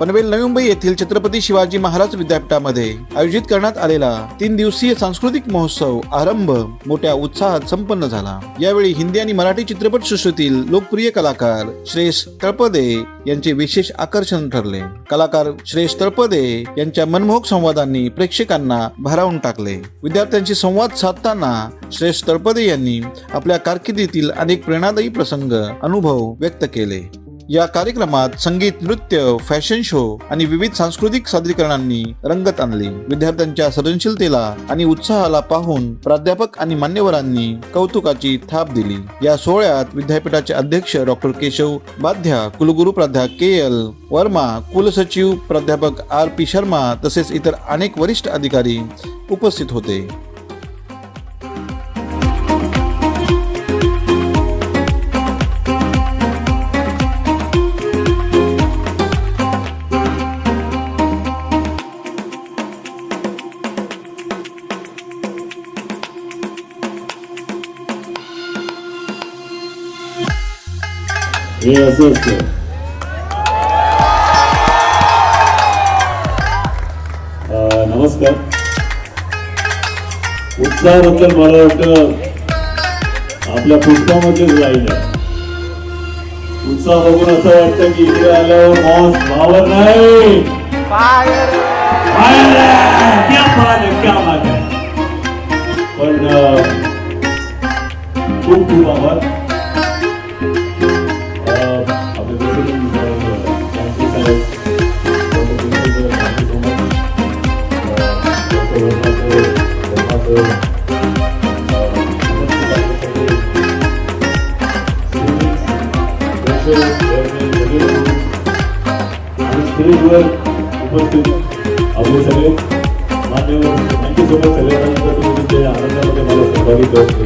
पनवेल नवी मुंबई येथील छत्रपती शिवाजी महाराज विद्यापीठामध्ये आयोजित करण्यात आलेला तीन दिवसीय सांस्कृतिक महोत्सव आरंभ मोठ्या उत्साहात संपन्न झाला. यावेळी हिंदी आणि मराठी चित्रपट सृष्टीतील लोकप्रिय कलाकार श्रेष तळपदे यांचे विशेष आकर्षण ठरले. कलाकार श्रेष तळपदे यांच्या मनमोहक संवादांनी प्रेक्षकांना भारावून टाकले. विद्यार्थ्यांशी संवाद साधताना श्रेष तळपदे यांनी आपल्या कारकिर्दीतील अनेक प्रेरणादायी प्रसंग अनुभव व्यक्त केले. या कार्यक्रमात संगीत नृत्य फॅशन शो आणि विविध सांस्कृतिक सादरीकरणांनी रंगत आणली. विद्यार्थ्यांच्या सर्जनशीलतेला आणि उत्साहाला पाहून प्राध्यापक आणि मान्यवरांनी कौतुकाची थाप दिली. या सोहळ्यात विद्यापीठाचे अध्यक्ष डॉक्टर केशव बाध्या कुलगुरू प्राध्यापक के एल वर्मा कुलसचिव प्राध्यापक आर पी शर्मा तसेच इतर अनेक वरिष्ठ अधिकारी उपस्थित होते. हे असं असतं नमस्कार उत्साहाबद्दल मला वाटतं आपल्या पुष्पामध्येच राहिलं. उत्साह बघून असं वाटतं की इकडे आल्यावर मॉस भावर नाही. पण खूप खूप आभार. स्टेजवर उपस्थित आपले सगळे मान्यवर त्यांच्यासोबत सगळ्यांना तुमच्या आनंदामध्ये मला सहभागी करतो.